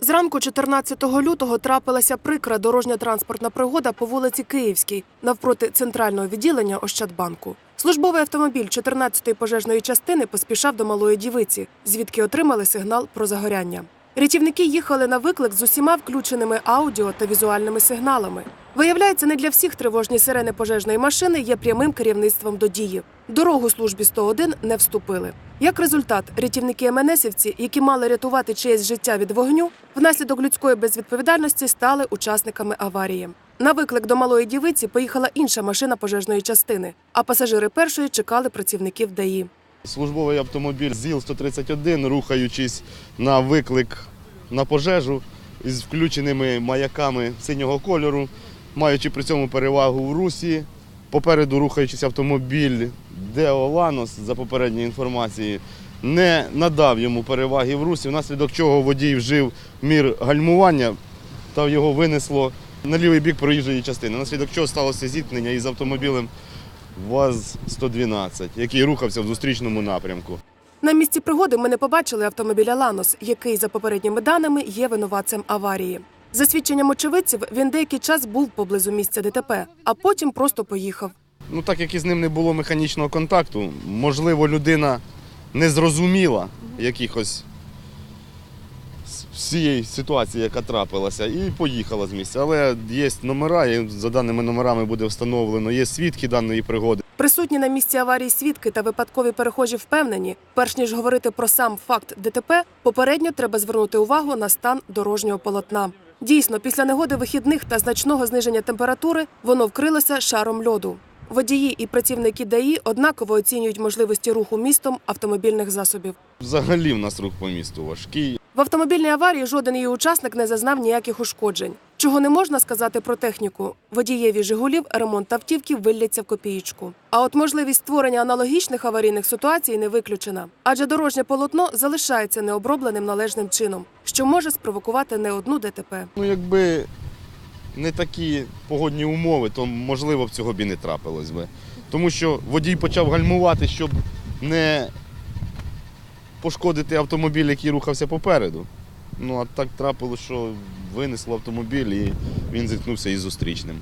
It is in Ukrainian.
Зранку 14 лютого трапилася прикра дорожньо-транспортна пригода по вулиці Київській навпроти центрального відділення Ощадбанку. Службовий автомобіль 14-ї пожежної частини поспішав до малої дівиці, звідки отримали сигнал про загоряння. Рятівники їхали на виклик з усіма включеними аудіо та візуальними сигналами. Виявляється, не для всіх тривожні сирени пожежної машини є прямим керівництвом до дії. Дорогу службі 101 не вступили. Як результат, рятівники МНСівці, які мали рятувати чиєсь життя від вогню, внаслідок людської безвідповідальності стали учасниками аварії. На виклик до малої дівиці поїхала інша машина пожежної частини, а пасажири першої чекали працівників ДАІ. Службовий автомобіль ЗІЛ-131, рухаючись на виклик на пожежу із включеними маяками синього кольору, маючи при цьому перевагу в русі. Попереду рухаючись автомобіль Део Ланос, за попередньою інформацією, не надав йому переваги в русі, внаслідок чого водій вжив мір гальмування та його винесло на лівий бік проїжджої частини. Внаслідок чого сталося зіткнення із автомобілем ВАЗ-112, який рухався в зустрічному напрямку. На місці пригоди ми не побачили автомобіля Ланос, який, за попередніми даними, є винуватцем аварії. За свідченням очевидців, він деякий час був поблизу місця ДТП, а потім просто поїхав. Ну, так як із ним не було механічного контакту, можливо, людина не зрозуміла якихось всієї ситуації, яка трапилася, і поїхала з місця. Але є номера, і за даними номерами буде встановлено, є свідки даної пригоди. Присутні на місці аварії свідки та випадкові перехожі впевнені, перш ніж говорити про сам факт ДТП, попередньо треба звернути увагу на стан дорожнього полотна. Дійсно, після негоди вихідних та значного зниження температури воно вкрилося шаром льоду. Водії і працівники ДАІ однаково оцінюють можливості руху містом автомобільних засобів. Взагалі в нас рух по місту важкий. В автомобільній аварії жоден її учасник не зазнав ніяких ушкоджень. Чого не можна сказати про техніку. Водієві Жигулів ремонт автівки вилляться в копієчку. А от можливість створення аналогічних аварійних ситуацій не виключена, адже дорожнє полотно залишається необробленим належним чином, що може спровокувати не одну ДТП. Ну, якби не такі погодні умови, то можливо б цього б і не трапилось би. Тому що водій почав гальмувати, щоб не пошкодити автомобіль, який рухався попереду. Ну а так трапило, що винесло автомобіль і він зіткнувся із зустрічним.